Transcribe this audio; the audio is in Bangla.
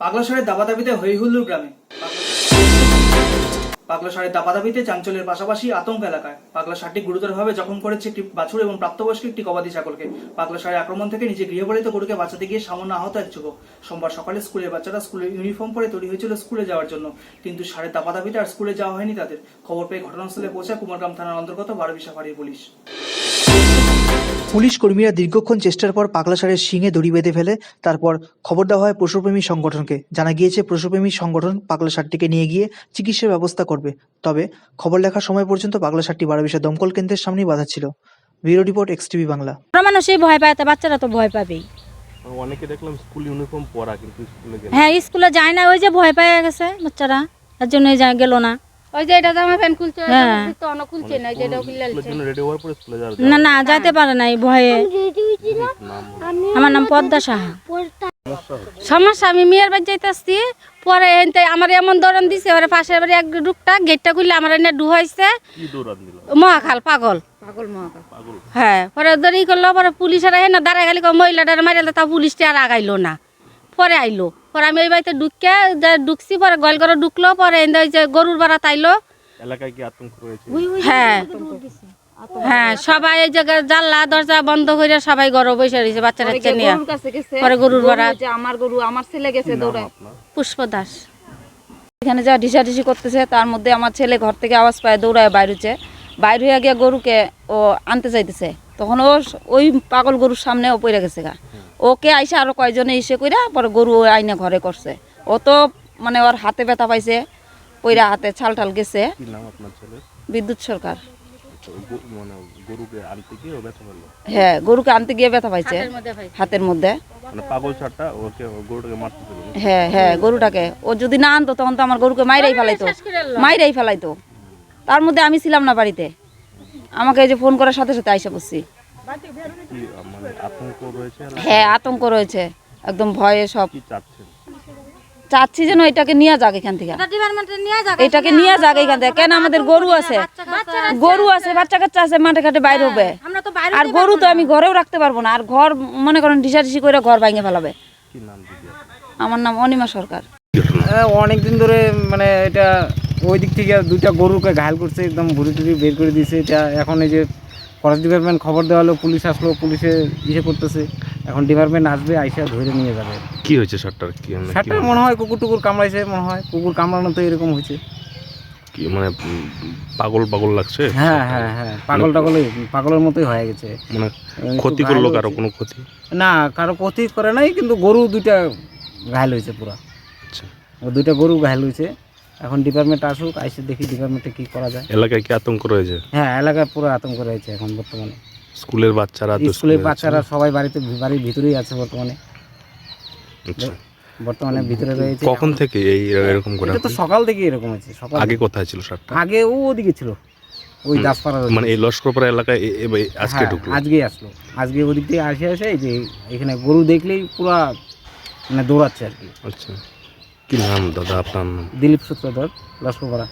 পাগলাশাড়ের দাবাদাবিতে হইহুল্লুর গ্রামে। পাগলাশাড়ের দাবাদাবিতে চাঞ্চল্যের পাশাপাশি আতঙ্ক এলাকায়। পাগলাশাড়টি গুরুতরভাবে জখম করেছে একটি বাছুর এবং প্রাপ্তবয়স্ক একটি গবাদি ছাগলকে। পাগলাশাড়ের আক্রমণ থেকে নিজে গৃহপালিত গরুকে বাঁচাতে গিয়ে সামান্য আহত এক যুবক। সোমবার সকালে স্কুলের বাচ্চারা স্কুলের ইউনিফর্ম পরে তৈরি হয়েছিল স্কুলে যাওয়ার জন্য। কিন্তু সাড়ে দাবাদাবিতে আর স্কুলে যাওয়া হয়নি তাদের। খবর পেয়ে ঘটনাস্থলে পৌঁছায় কুমারগ্রাম থানার অন্তর্গত বারবিশা ফাঁড়ির পুলিশ। পুলিশ কর্মীরা দীর্ঘক্ষণ চেষ্টার পর পাগলাসারের শিঙে দড়ি বেঁধে ফেলে তারপর খবর দেওয়া হয় পশুপ্রেমী সংগঠনকে। জানা গিয়েছে পশুপ্রেমী সংগঠন পাগলাসারটিকে নিয়ে গিয়ে চিকিৎসার ব্যবস্থা করবে। তবে খবর লেখার সময় পর্যন্ত পাগলাসারটি বারাবিশা দমকল কেন্দ্রের সামনেই বাধা ছিল। Bureau report X TV Bangla. মানুষই ভয় পায় তা বাচ্চারা তো ভয় পাবেই। অনেকে দেখলাম স্কুল ইউনিফর্ম পরা কিন্তু স্কুলে হ্যাঁ স্কুলে যায় না ওই যে ভয় পেয়ে গেছে বাচ্চারা তার জন্য গেল না। ওই যে এটা জামা প্যান্ট খুলছে হ্যাঁ। তো অন্য খুলছে না যে এটা খুলে স্কুলের জন্য রেডি হওয়ার পরে স্কুলে যাওয়ার না না যাইতে পারে নাই ভয়ে। আমার নাম পদ্মা সাহা। সমস্যা আমি মেয়ের বাড়ি যাইতে আসছি পরে এনতে আমার এমন দৌড়ান দিছে ওরে পাশের বাড়ি এক ডুকটা গেটটা খুললে আমার এনে ডুহাইছে কি মহাখাল পাগল। হ্যাঁ পরে দেরি করল পরে পুলিশের হে না দাঁড়ায় গেলি মহিলাটার মারিলে তা পুলিশটা আর আগাইলো না। পরে আইলো। পরে আমি ওই বাড়িতে ঢুকে যা ঢুকছি পরে গল করে ঢুকলো পরে এনে ওই যে গরুর বাড়া তাইলো। এলাকায় কি আতঙ্ক রয়েছে? হ্যাঁ। হ্যাঁ সবাই এই জায়গায় জানলা দরজা বন্ধ করে সবাই ঘরে বসে রয়েছে বাচ্চারা নিয়ে গরুর পরে গরুর গরু বাড়া। আমার গরু আমার ছেলে গেছে দৌড়ায়। পুষ্প দাস। এখানে যা ঢিসাঢিসি করতেছে তার মধ্যে আমার ছেলে ঘর থেকে আওয়াজ পায় দৌড়ায় বাইরেছে বাইরে হয়ে গিয়ে গরুকে ও আনতে চাইতেছে তখন ও ওই পাগল গরুর সামনে ও পড়ে গেছে গা। ওকে আইসে আরও কয়জনে এসে কইরা পরে গরু ও আইনে ঘরে করছে। ও তো মানে ওর হাতে ব্যথা পাইছে পইরা হাতে ছাল টাল গেছে। বিদ্যুৎ সরকার। মানে গরুকে আনতে গিয়ে ও ব্যথা পেল হ্যাঁ গরুকে আনতে গিয়ে ব্যথা পাইছে। হাতের মধ্যে মানে হ্যাঁ হ্যাঁ গরুটাকে। ও যদি না আনতো তখন তো আমার গরুকে মাইরাই ফেলাইতো। মাইরাই ফেলাইতো। তার মধ্যে আমি ছিলাম না বাড়িতে। আমাকে এই যে ফোন করার সাথে সাথে আইসা বসছি মানে আতঙ্ক রয়েছে আর হ্যাঁ আতঙ্ক রয়েছে। একদম ভয়ে সব। চাচ্ছি যেন এটাকে নিয়ে যাক এখান থেকে। ডিপার্টমেন্টে নিয়ে যাক এটাকে নিয়ে যাক এখান থেকে। কেন আমাদের গরু আছে? গরু আছে বাচ্চা কাচ্চা আছে মাঠে ঘাটে বাইরে হবে আমরা তো বাইরে আর গরু তো আমি ঘরেও রাখতে পারব না। আর ঘর মনে করেন ঢিসাঢিসি করে ঘর ভাঙে ফেলাবে? আমার নাম অনিমা সরকার। অনেক দিন ধরে মানে এটা ওই দিক থেকে দুইটা গরুকে ঘায়াল করছে একদম ভুড়ি টুরি বের করে দিয়েছে। এটা এখন এই যে ফরেস্ট ডিপার্টমেন্ট খবর দেওয়া হলো পুলিশ আসলো পুলিশে ইসে করতেছে। এখন ডিপার্টমেন্ট আসবে আইসা ধরে নিয়ে যাবে। কি হয়েছে শার্টটার? কি মানে মনে হয় কুকুর টুকুর কামড়াইছে মনে হয়। কুকুর কামড়ানো তো এরকম হয়েছে। কি মানে পাগল পাগল লাগছে? হ্যাঁ হ্যাঁ হ্যাঁ পাগল টাগলই পাগলের মতোই হয়ে গেছে। মানে ক্ষতি করল কারও কোনো ক্ষতি? না কারও ক্ষতি করে নাই কিন্তু গরু দুইটা ঘায়াল হয়েছে পুরো। আচ্ছা। দুইটা গরু ঘায়াল হয়েছে। এখন ডিপার্টমেন্ট আসুক আইসে দেখি ডিপার্টমেন্টে কি করা যায়। এলাকায় কি আতঙ্ক রয়েছে? হ্যাঁ এলাকায় পুরো আতঙ্ক রয়েছে এখন বর্তমানে। স্কুলের বাচ্চারা স্কুলের বাচ্চারা সবাই বাড়িতে বাড়ির ভিতরেই আছে বর্তমানে। আচ্ছা। বর্তমানে ভিতরে রয়েছে। কখন থেকে এই এরকম করে? এটা তো সকাল থেকে এরকম আছে সকাল আগে কোথায় ছিল শার্টটা আগে ও ওদিকে ছিল ওই দাসপাড়ার ওদিকে। মানে এই লস্করপাড়া এলাকায় আজকে হ্যাঁ, ঢুকলো? আজকেই আসলো। আজকে ওদিক থেকে আসে আসে এই যে এখানে গরু দেখলেই পুরা মানে দৌড়াচ্ছে আর কি। আচ্ছা। কি নাম দাদা আপনার? নাম দিলীপ সূত্রধর লস্করপাড়া